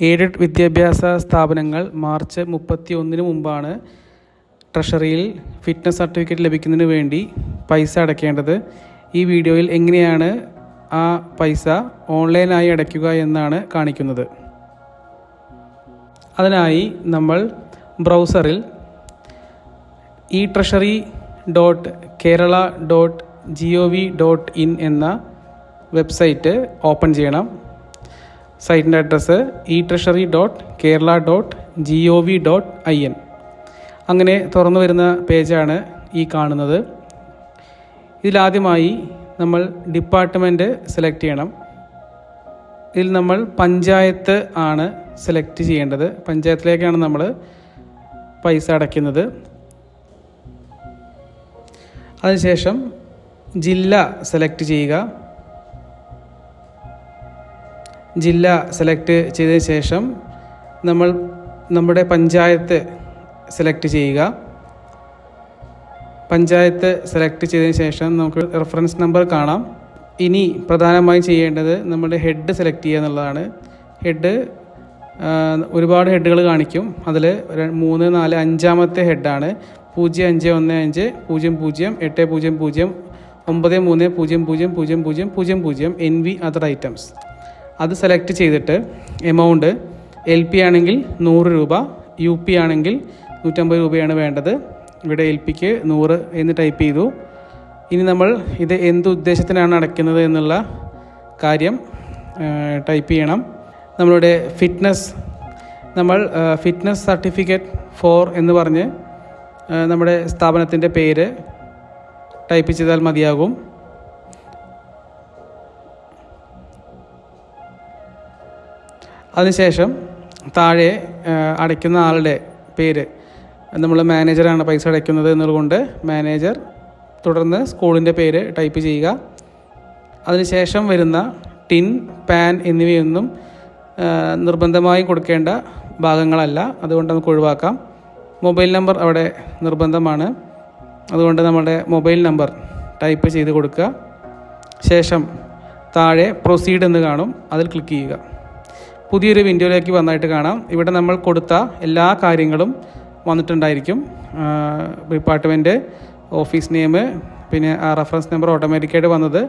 Aided വിദ്യാഭ്യാസ സ്ഥാപനങ്ങൾ March മുപ്പത്തി ഒന്നിന് മുമ്പാണ് ട്രഷറിയിൽ ഫിറ്റ്നസ് സർട്ടിഫിക്കറ്റ് ലഭിക്കുന്നതിന് വേണ്ടി പൈസ അടയ്ക്കേണ്ടത്. ഈ വീഡിയോയിൽ എങ്ങനെയാണ് ആ പൈസ ഓൺലൈനായി അടയ്ക്കുക എന്നാണ് കാണിക്കുന്നത്. അതിനായി നമ്മൾ ബ്രൗസറിൽ e treasury dot Kerala dot G O V dot in എന്ന വെബ്സൈറ്റ് ഓപ്പൺ ചെയ്യണം. സൈറ്റിന്റെ address e treasury dot Kerala dot G O V dot I N അങ്ങനെ തുറന്നു വരുന്ന പേജാണ് ഈ കാണുന്നത്. ഇതിലാദ്യമായി നമ്മൾ ഡിപ്പാർട്ട്മെന്റ് സെലക്ട് ചെയ്യണം. ഇതിൽ നമ്മൾ പഞ്ചായത്ത് ആണ് സെലക്ട് ചെയ്യേണ്ടത്. പഞ്ചായത്തിലേക്കാണ് നമ്മൾ പൈസ അടയ്ക്കുന്നത്. അതിനുശേഷം ജില്ല സെലക്ട് ചെയ്യുക. ജില്ല സെലക്ട് ചെയ്തതിന് ശേഷം നമ്മൾ നമ്മുടെ പഞ്ചായത്ത് സെലക്ട് ചെയ്യുക. പഞ്ചായത്ത് സെലക്ട് ചെയ്തതിന് ശേഷം നമുക്ക് റെഫറൻസ് നമ്പർ കാണാം. ഇനി പ്രധാനമായും ചെയ്യേണ്ടത് നമ്മുടെ ഹെഡ് സെലക്ട് ചെയ്യുക എന്നുള്ളതാണ്. ഹെഡ് ഒരുപാട് ഹെഡുകൾ കാണിക്കും. അതിൽ മൂന്ന് നാല് അഞ്ചാമത്തെ ഹെഡാണ്. പൂജ്യം അഞ്ച് ഒന്ന് അഞ്ച് പൂജ്യം പൂജ്യം എട്ട് പൂജ്യം പൂജ്യം ഒമ്പത് മൂന്ന് പൂജ്യം പൂജ്യം പൂജ്യം പൂജ്യം പൂജ്യം പൂജ്യം എൻ വി അതർ ഐറ്റംസ്. അത് സെലക്ട് ചെയ്തിട്ട് എമൗണ്ട് എൽ പി ആണെങ്കിൽ നൂറ് രൂപ യു പി ആണെങ്കിൽ നൂറ്റമ്പത് രൂപയാണ് വേണ്ടത്. ഇവിടെ എൽ പിക്ക് നൂറ് എന്ന് ടൈപ്പ് ചെയ്തു. ഇനി നമ്മൾ ഇത് എന്ത് ഉദ്ദേശത്തിനാണ് അടയ്ക്കുന്നത് എന്നുള്ള കാര്യം ടൈപ്പ് ചെയ്യണം. നമ്മളുടെ ഫിറ്റ്നസ് നമ്മൾ ഫിറ്റ്നസ് സർട്ടിഫിക്കറ്റ് ഫോർ എന്ന് പറഞ്ഞ് നമ്മുടെ സ്ഥാപനത്തിന്റെ പേര് ടൈപ്പ് ചെയ്താൽ മതിയാകും. അതിനുശേഷം താഴെ അടയ്ക്കുന്ന ആളുടെ പേര് നമ്മൾ മാനേജറാണ് പൈസ അടയ്ക്കുന്നത് എന്നുള്ളതുകൊണ്ട് മാനേജർ തുടർന്ന് സ്കൂളിന്റെ പേര് ടൈപ്പ് ചെയ്യുക. അതിനുശേഷം വരുന്ന ടിൻ പാൻ എന്നിവയൊന്നും നിർബന്ധമായി കൊടുക്കേണ്ട ഭാഗങ്ങളല്ല. അതുകൊണ്ട് നമുക്ക് ഒഴിവാക്കാം. മൊബൈൽ നമ്പർ അവിടെ നിർബന്ധമാണ്. അതുകൊണ്ട് നമ്മുടെ മൊബൈൽ നമ്പർ ടൈപ്പ് ചെയ്ത് കൊടുക്കുക. ശേഷം താഴെ പ്രൊസീഡ് എന്ന് കാണും. അതിൽ ക്ലിക്ക് ചെയ്യുക. പുതിയൊരു വിൻഡോയിലേക്ക് വന്നായിട്ട് കാണാം. ഇവിടെ നമ്മൾ കൊടുത്ത എല്ലാ കാര്യങ്ങളും വന്നിട്ടുണ്ടായിരിക്കും. ഡിപ്പാർട്ട്മെന്റ് ഓഫീസ് നെയിം പിന്നെ ആ റെഫറൻസ് നമ്പർ ഓട്ടോമാറ്റിക്കായിട്ട് വന്നത്.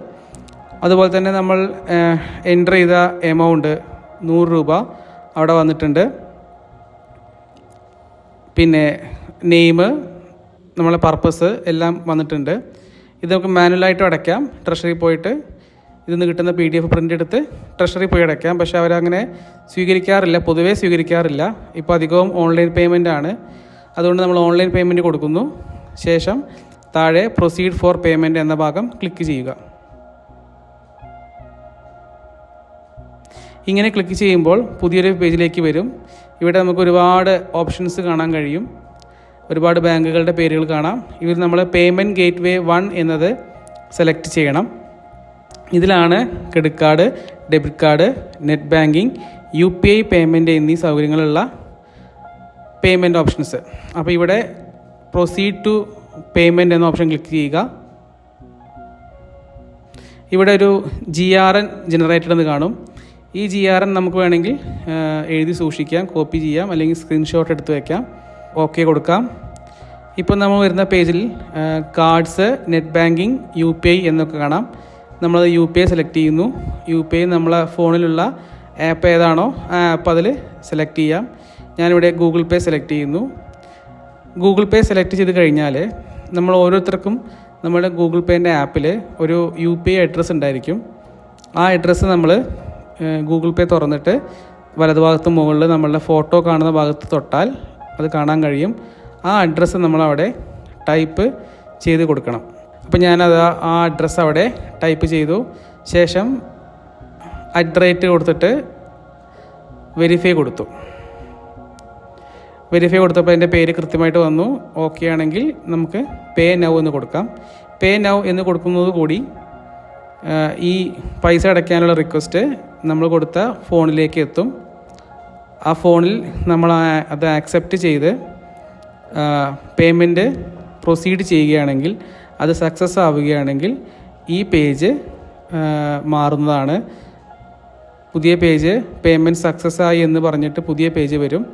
അതുപോലെ തന്നെ നമ്മൾ എന്റർ ചെയ്ത എമൗണ്ട് നൂറ് രൂപ അവിടെ വന്നിട്ടുണ്ട്. പിന്നെ നെയിം നമ്മളെ പർപ്പസ് എല്ലാം വന്നിട്ടുണ്ട്. ഇത് നമുക്ക് മാനുവലായിട്ടും അടയ്ക്കാം. ട്രഷറിയിൽ പോയിട്ട് ഇതിൽ നിന്ന് കിട്ടുന്ന പി ഡി എഫ് പ്രിന്റ് എടുത്ത് ട്രഷറി പോയി അടയ്ക്കാം. പക്ഷേ അവരങ്ങനെ സ്വീകരിക്കാറില്ല. പൊതുവേ സ്വീകരിക്കാറില്ല. ഇപ്പോൾ അധികവും ഓൺലൈൻ പേയ്മെന്റ് ആണ്. അതുകൊണ്ട് നമ്മൾ ഓൺലൈൻ പേയ്മെന്റ് കൊടുക്കുന്നു. ശേഷം താഴെ പ്രൊസീഡ് ഫോർ പേയ്മെന്റ് എന്ന ഭാഗം ക്ലിക്ക് ചെയ്യുക. ഇങ്ങനെ ക്ലിക്ക് ചെയ്യുമ്പോൾ പുതിയൊരു പേജിലേക്ക് വരും. ഇവിടെ നമുക്ക് ഒരുപാട് ഓപ്ഷൻസ് കാണാൻ കഴിയും. ഒരുപാട് ബാങ്കുകളുടെ പേരുകൾ കാണാം. ഇതിൽ നമ്മൾ പേയ്മെന്റ് ഗേറ്റ് വേ വൺ എന്നത് സെലക്ട് ചെയ്യണം. ഇതിലാണ് credit card debit card net banking U P I payment എന്നീ സൗകര്യങ്ങളുള്ള പേയ്മെന്റ് ഓപ്ഷൻസ് അപ്പോൾ ഇവിടെ പ്രൊസീഡ് ടു പേയ്മെന്റ് എന്ന ഓപ്ഷൻ ക്ലിക്ക് ചെയ്യുക. ഇവിടെ ഒരു ജി ആർ എൻ ജനറേറ്റഡ് എന്ന് കാണും. ഈ ജി ആർ എൻ നമുക്ക് വേണമെങ്കിൽ എഴുതി സൂക്ഷിക്കാം കോപ്പി ചെയ്യാം അല്ലെങ്കിൽ സ്ക്രീൻഷോട്ട് എടുത്ത് വയ്ക്കാം ഓക്കെ കൊടുക്കാം. ഇപ്പം നമ്മൾ വരുന്ന പേജിൽ cards net banking U P I എന്നൊക്കെ കാണാം. നമ്മൾ യു പി ഐ സെലക്ട് ചെയ്യുന്നു. യു പി ഐ നമ്മളെ ഫോണിലുള്ള ആപ്പ് ഏതാണോ ആ ആപ്പ് അതിൽ സെലക്ട് ചെയ്യാം. ഞാനിവിടെ ഗൂഗിൾ പേ സെലക്ട് ചെയ്യുന്നു. ഗൂഗിൾ പേ സെലക്ട് ചെയ്ത് കഴിഞ്ഞാൽ നമ്മൾ ഓരോരുത്തർക്കും നമ്മുടെ ഗൂഗിൾ പേന്റെ ആപ്പിൽ ഒരു യു പി ഐ അഡ്രസ്സ് ഉണ്ടായിരിക്കും. ആ അഡ്രസ്സ് നമ്മൾ ഗൂഗിൾ പേ തുറന്നിട്ട് വലതുഭാഗത്ത് മുകളിൽ നമ്മളുടെ ഫോട്ടോ കാണുന്ന ഭാഗത്ത് തൊട്ടാൽ അത് കാണാൻ കഴിയും. ആ അഡ്രസ്സ് നമ്മളവിടെ ടൈപ്പ് ചെയ്ത് കൊടുക്കണം. അപ്പോൾ ഞാനത് ആ അഡ്രസ്സ് അവിടെ ടൈപ്പ് ചെയ്തു. ശേഷം അഡ്രേറ്റ് കൊടുത്തിട്ട് വെരിഫൈ കൊടുത്തു. വെരിഫൈ കൊടുത്തപ്പോൾ എന്റെ പേര് കൃത്യമായിട്ട് വന്നു. ഓക്കെ ആണെങ്കിൽ നമുക്ക് പേ നൗ എന്ന് കൊടുക്കാം. പേ നൗ എന്ന് കൊടുക്കുന്നത് കൂടി ഈ പൈസ അടയ്ക്കാനുള്ള റിക്വസ്റ്റ് നമ്മൾ കൊടുത്ത ഫോണിലേക്ക് എത്തും. ആ ഫോണിൽ നമ്മൾ അത് ആക്സെപ്റ്റ് ചെയ്ത് പേയ്മെന്റ് പ്രൊസീഡ് ചെയ്യുകയാണെങ്കിൽ അത് സക്സസ് ആവുകയാണെങ്കിൽ ഈ പേജ് മാറുന്നതാണ്. പുതിയ പേജ് പേയ്മെന്റ് സക്സസ് ആയി എന്ന് പറഞ്ഞിട്ട് പുതിയ പേജ് വരും.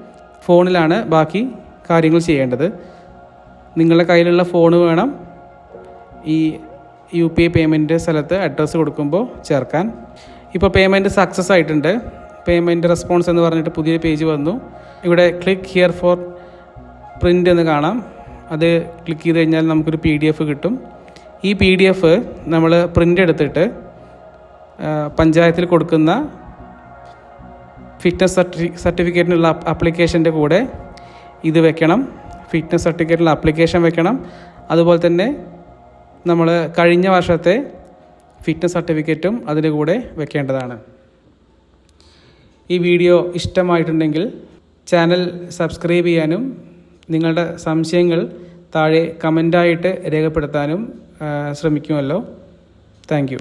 ഫോണിലാണ് ബാക്കി കാര്യങ്ങൾ ചെയ്യേണ്ടത്. നിങ്ങളുടെ കയ്യിലുള്ള ഫോൺ വേണം. ഈ യു പി ഐ പേയ്മെന്റ് സ്ഥലത്ത് അഡ്രസ്സ് കൊടുക്കുമ്പോൾ ചേർക്കാൻ. ഇപ്പോൾ പേയ്മെന്റ് സക്സസ് ആയിട്ടുണ്ട്. പേയ്മെന്റ് റെസ്പോൺസ് എന്ന് പറഞ്ഞിട്ട് പുതിയ പേജ് വന്നു. ഇവിടെ ക്ലിക്ക് ഹിയർ ഫോർ പ്രിന്റ് എന്ന് കാണാം. അത് ക്ലിക്ക് ചെയ്ത് കഴിഞ്ഞാൽ നമുക്കൊരു പി ഡി എഫ് കിട്ടും. ഈ പി ഡി എഫ് നമ്മൾ പ്രിന്റ് എടുത്തിട്ട് പഞ്ചായത്തിൽ കൊടുക്കുന്ന ഫിറ്റ്നസ് സർട്ടി സർട്ടിഫിക്കറ്റിനുള്ള ആപ്ലിക്കേഷന്റെ കൂടെ ഇത് വെക്കണം. ഫിറ്റ്നസ് സർട്ടിഫിക്കറ്റിനുള്ള ആപ്ലിക്കേഷൻ വെക്കണം. അതുപോലെ തന്നെ നമ്മൾ കഴിഞ്ഞ വർഷത്തെ ഫിറ്റ്നസ് സർട്ടിഫിക്കറ്റും അതിന്റെ കൂടെ വെക്കേണ്ടതാണ്. ഈ വീഡിയോ ഇഷ്ടമായിട്ടുണ്ടെങ്കിൽ ചാനൽ സബ്സ്ക്രൈബ് ചെയ്യാനും നിങ്ങളുടെ സംശയങ്ങൾ താഴെ കമന്റായിട്ട് രേഖപ്പെടുത്താനും ശ്രമിക്കുമല്ലോ. താങ്ക്